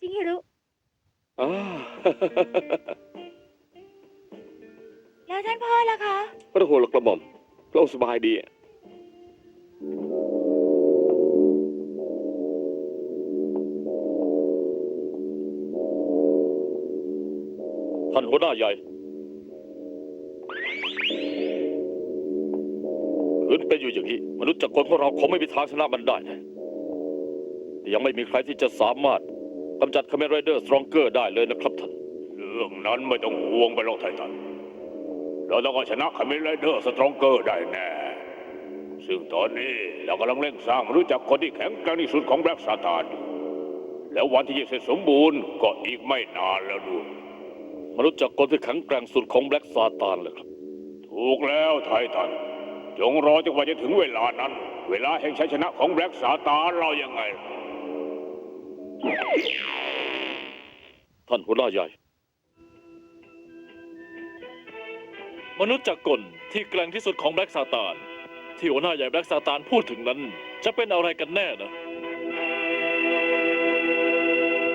ชิงฮิรุอ่าแล้วท่านพ่อล่ะคะไม่ต้องห่วงหรอกกระหม่อมพระองค์สบายดีท่านหัวหน้าใหญ่คืนเป็นอยู่อย่างนี้ มนุษย์จักรกลของเราคงไม่มีทางชนะมันได้นะยังไม่มีใครที่จะสามารถ กำจัดคาเมไรเดอร์สตรองเกอร์ได้เลยนะครับท่าน เรื่องนั้นไม่ต้องห่วงไปหรอกไททันเราต้องเอาชนะคาเมนไรเดอร์สตรองเกอร์ได้แน่ ซึ่งตอนนี้เรากำลังเร่งสร้างรู้จักคนที่แข็งแกร่งที่สุดของแบล็กซาตานอยู่แล้ววันที่จะเสร็จสมบูรณ์ก็อีกไม่นานแล้วด้วยมนุษย์จักรกลที่แข็งแกร่งสุดของแบล็กซาตานเลยครับ ถูกแล้วไททัน จงรอจนกว่าจะถึงเวลานั้น เวลาแห่งชัยชนะของแบล็กซาตานเรายังไง ท่านหัวหน้าใหญ่ มนุษย์จักรกลที่แกร่งที่สุดของแบล็กซาตาน ที่หัวหน้าใหญ่แบล็กซาตานพูดถึงนั้น จะเป็นอะไรกันแน่นะ